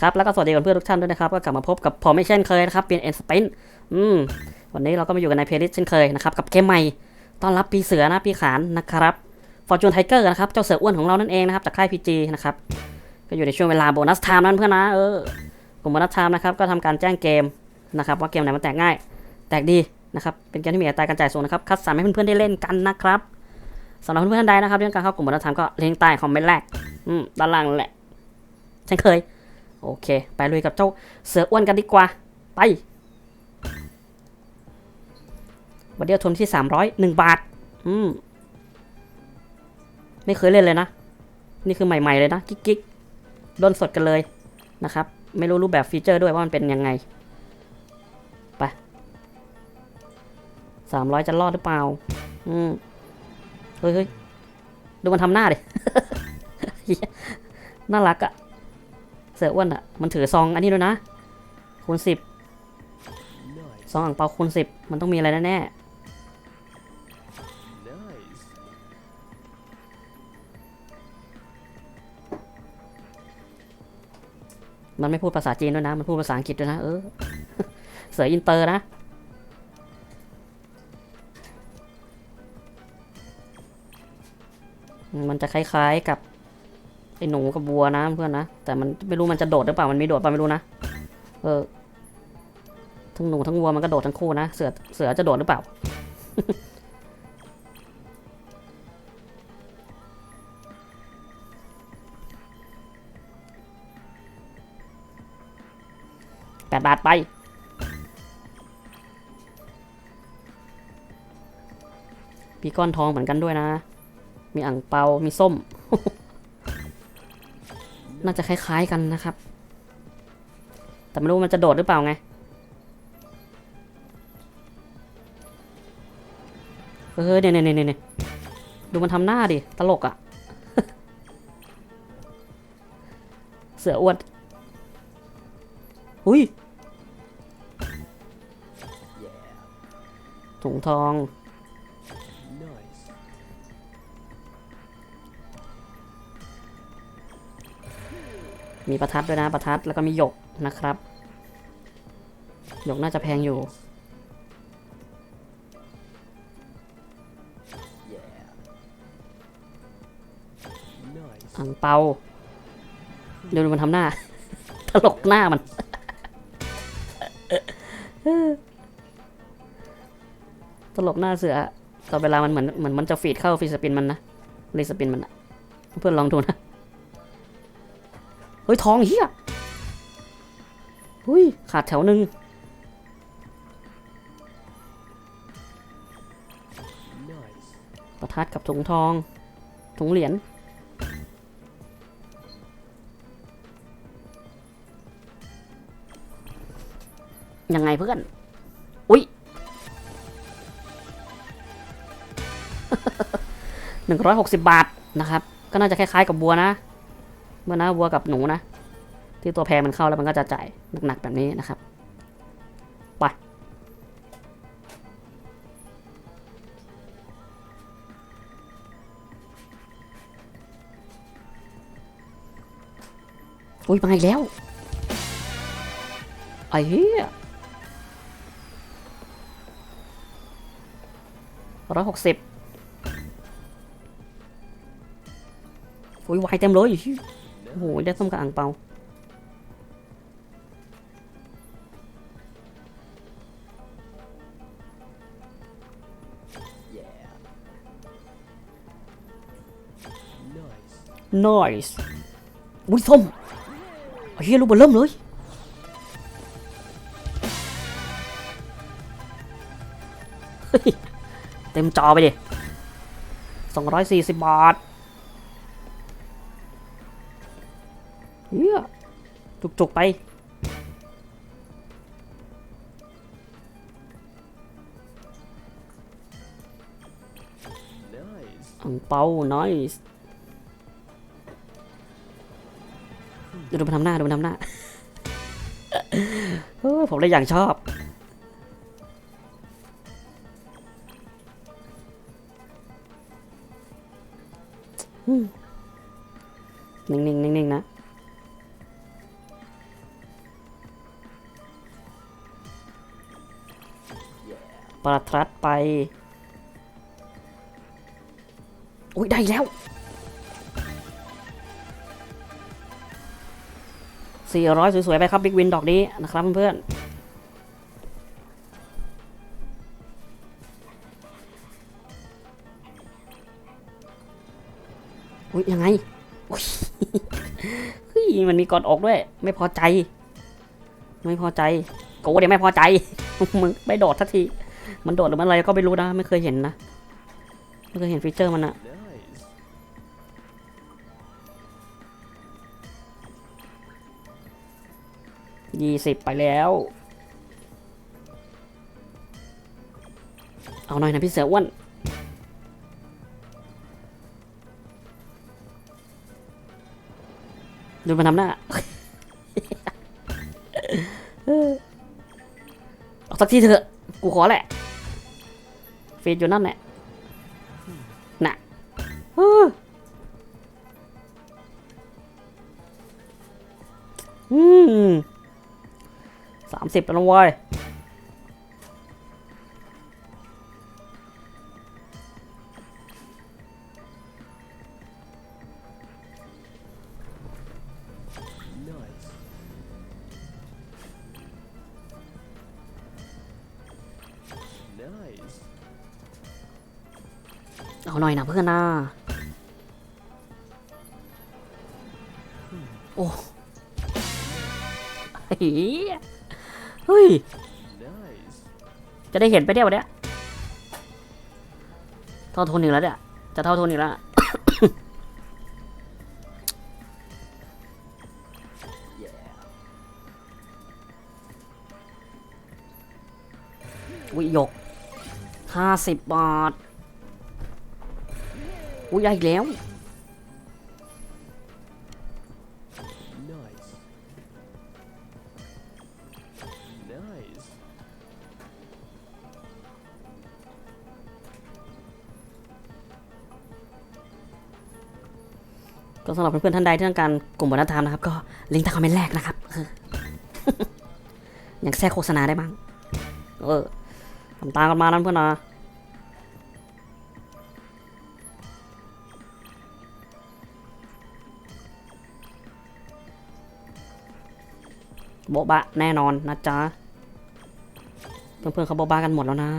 ครับแล้วก็สวัสดีเพื่อนทุกท่านด้วยนะครับ ก็กลับมาพบกับผมไม่เช่นเคยนะครับเป็นเอ็นสเปนอืมวันนี้เราก็มาอยู่กันในเพลย์ลิสต์เช่นเคยนะครับ กับเกมใหม่ต้อนรับปีเสือนะปีขานนะครับฟอร์จูนไทเกอร์นะครับ เจ้าเสืออ้วนของเรานั่นเองนะครับจากค่ายพีจีนะครับ ก็อยู่ในช่วงเวลาโบนัสไทม์นั่นเพื่อนนะเออกลุ่มโบนัสไทม์นะครับก็ทำการแจ้งเกมนะครับว่าเกมไหนมันแตกง่าย แตกดีนะครับเป็นเกมที่มีอัตราการจ่ายสูงนะครับคัดสรรให้เพื่อนๆได้เล่นกันนะครับ สำหรับเพื่อนๆท่านใดนะครับเรื่องการเข้ากลุ่มโบนัสไทม์ก็ลิงก์ใต้คอมเมนต์แรกอืมด้านล่างแหละเช่นเคย โอเค ไปลุยกับเจ้าเสืออ้วนกันดีกว่า ไปวันเดียวทุนที่301บาท อืม ไม่เคยเล่นเลยนะ นี่คือใหม่ ๆ เลยนะ กิ๊กกิ๊กโดนสดกันเลยนะครับ ไม่รู้รูปแบบฟีเจอร์ด้วยว่ามันเป็นยังไง ไป300จะรอดหรือเปล่า อืม เฮ้ยเฮ้ยดูมันทำหน้าดิเหี้ยน่ารักอะเสืออ้วนอะมันถือซองอันนี้ด้วยนะ คูณสิบซองอ่างเปาคูณสิบมันต้องมีอะไรแน่ Nice. ๆมันไม่พูดภาษาจีนด้วยนะ มันพูดภาษาอังกฤษด้วยนะ เออ เสืออินเตอร์นะ มันจะคล้ายๆกับไอ้หนูกับวัวนะเพื่อนนะ แต่มันไม่รู้มันจะโดดหรือเปล่า มันมีโดดเปล่าไม่รู้นะ เออ ทั้งหนูทั้งวัวมันก็โดดทั้งคู่นะ เสือเสือจะโดดหรือเปล่า แปดบาทไปมีก้อนทองเหมือนกันด้วยนะ มีอ่างเปา มีส้ม น่าจะคล้าย ๆกันนะครับ แต่ไม่รู้มันจะโดดหรือเปล่าไงเออเนี่ยเนี่ยเนี่ยเนี่ยดูมันทำหน้าดิ ตลกอะ่ะ เสืออ้วนหุยถุงทอง มีประทัดด้วยนะประทัดแล้วก็มีหยกนะครับหยกน่าจะแพงอยู่ Nice. อ่างเปาเดี๋ยวดูมันทำหน้า ตลกหน้ามัน ตลกหน้าเสือต่อเวลามันเหมือนเหมือนมันจะฟีดเข้าฟีสปินมันนะรีสปินมันนะเพื่อนลองดูนะ เฮ้ยทองเฮียเฮ้ยขาดแถวหนึ่งประทัดกับถุงทองถุงเหรียญยังไงเพื่อน อุ๊ยหนึ่งร้อยหกสิบบาทนะครับ ก็น่าจะคล้ายๆกับบัวนะ เมื่อนะบัวกับหนูนะ ที่ตัวแพรมันเข้าแล้วมันก็จะจ่ายหนักๆแบบนี้นะครับไปอุ้ยมาอีกแล้วไอ้เหี้ยร้อยหกสิบอุ้ยไวเต็มเลย โอ้โหได้ส้มกับอ่างเปา Nice. nice อุ้ยส้มเหี้ยลูกบอลเริ่มเลยเต็มจอไปดิสองร้อยสี่สิบบาท จุกๆไป อังเปา nice ดูมันทำหน้าดูมันทำหน้าผมเลยอย่างชอบนิ่งๆนิ่งๆนะ ประทัดไป อุ้ยได้แล้วสี่ร้อยสวยๆ ไปครับบิ๊กวินดอกนี้นะครับเพื่อนๆ อุ้ยยังไงอุ๊ยเฮ้ยมันมีกอดอกด้วย ไม่พอใจ ไม่พอใจกูเดี๋ยวไม่พอใจ มึงไม่โดดสักที มันโดดหรือมันอะไรก็ไม่รู้นะ ไม่เคยเห็นนะ ไม่เคยเห็นฟีเจอร์มันอะยี่สิบไปแล้ว เอาหน่อยนะพี่เสืออ้วนดูมันทำหน้าเอาสักทีเถอะ กูขอแหละ ฟีดอยู่นั่นแหละน่ะอออืมสามสิบแล้วนะเว้ย เอาหน่อยนะเพื่อนนะโอ้เฮ้ย จะได้เห็นไปเดียวเนี้ยเท่าทุนอีกแล้วเนี่ยจะเท่าทุนอีกแล้ววิยกห้าสิบบาท อุ้ยได้แล้ว Nice. Nice. ก็สำหรับเพื่อนๆท่านใดที่ต้องการกลุ่มวัฒนธรรมนะครับ ก็ลิงก์ใต้คอมเมนต์แรกนะครับเออยังแทรกโฆษณาได้บ้าง เออทำตามกันมานะเพื่อนนะ โบบะแน่นอนนะจ๊ะ เพื่อนๆเขาโบบะกันหมดแล้วนะ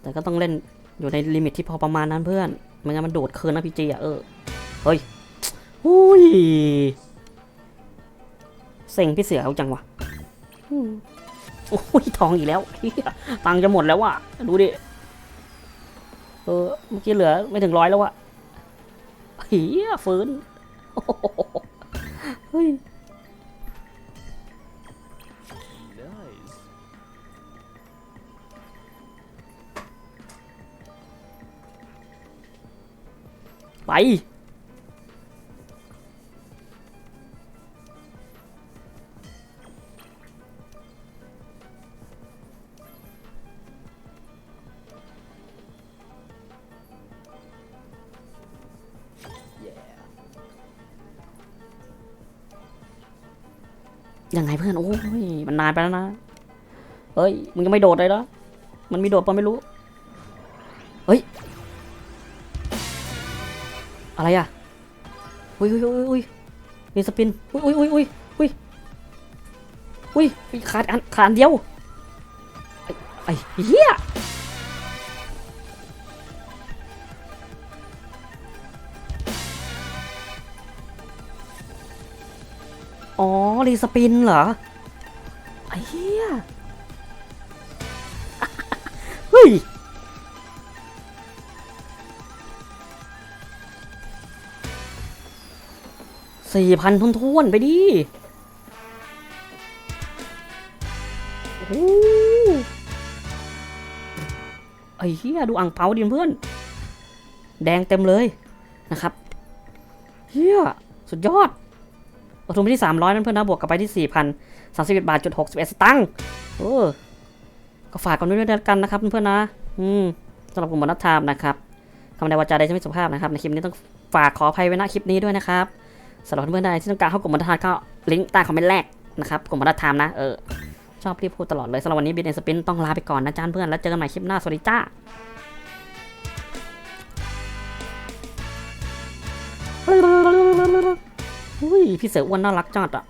แต่ก็ต้องเล่นอยู่ในลิมิตที่พอประมาณนั้นเพื่อนไม่งั้นมันโดดคืนนะพี่จีอะเออ เฮ้ยอุ้ยเซ็งพี่เสือเอาจังวะอืมโอ้ยทองอีกแล้วตังจะหมดแล้วว่ะ ดูดิ เออ เมื่อกี้เหลือไม่ถึงร้อยแล้วว่ะเฮียฟื้นเฮ้ย ไป ยังไงเพื่อน โอ้ย มันนานไปแล้วนะ เฮ้ย มึงยังไม่โดดเลยเหรอ มันมีโดดปะไม่รู้ อะไรอะ อุ้ยอุ้ยอุ้ยอุ้ยมีสปิน อุ้ยอุ้ยอุ้ยอุ้ยอุ้ยอุ้ยขาดอันขาดเดียว ไอ้ไอ้เหี้ยอ๋อ รีสปินเหรอ ไอ้เหี้ย เฮ้ย สี่พันทุนทวนๆ ไปดิโอ้ไอ้เหี้ยดูอ่างเปาดิเพื่อน แดงเต็มเลยนะครับเฮียสุดยอดลงทุนไปที่ 300 นั่นเพื่อนนะ บวกกลับไปที่ 4,000 31บาทจุด61 สตังค์เออ ก็ฝากกันด้วยแล้วกันนะครับเพื่อนๆนะ อืมสำหรับกลุ่มบรรทัดไทม์นะครับคำใดวาจาใดที่ไม่สุภาพนะครับ ในคลิปนี้ต้องฝากขออภัยไว้ณคลิปนี้ด้วยนะครับ สำหรับเพื่อนๆใดที่ต้องการเข้ากลุ่มบรรทัดก็ลิงก์ใต้คอมเมนต์แรกนะครับกลุ่มบรรทัดไทม์นะเออชอบรีบพูดตลอดเลยสำหรับวันนี้บินเอ็นสปินต้องลาไปก่อนนะจ้าเพื่อนแล้วเจอกันใหม่คลิปหน้าสวัสดีจ้าอุ้ยพี่เสืออ้วนน่ารักจัดอะ